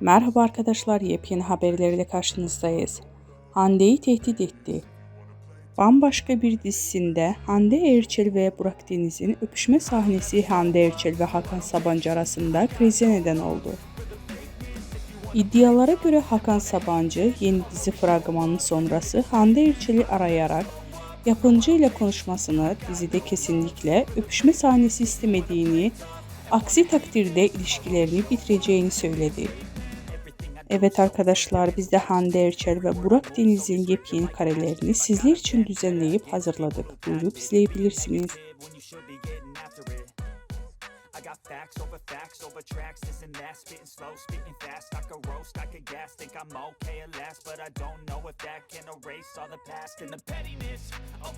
Merhaba arkadaşlar, yepyeni haberlerle karşınızdayız. Hande'yi tehdit etti. Bambaşka bir dizisinde Hande Erçel ve Burak Deniz'in öpüşme sahnesi Hande Erçel ve Hakan Sabancı arasında krize neden oldu. İddialara göre Hakan Sabancı yeni dizi fragmanı sonrası Hande Erçel'i arayarak yapımcı ile konuşmasını dizide kesinlikle öpüşme sahnesi istemediğini, aksi takdirde ilişkilerini bitireceğini söyledi. Evet arkadaşlar biz de Hande Erçel ve Burak Deniz'in yepyeni karelerini sizler için düzenleyip hazırladık. Buyurup izleyebilirsiniz. facts over facts over tracks, this and that, spitting slow, spitting fast. I could roast, I could gas, think I'm okay at last, but I don't know if that can erase all the past and the pettiness. Of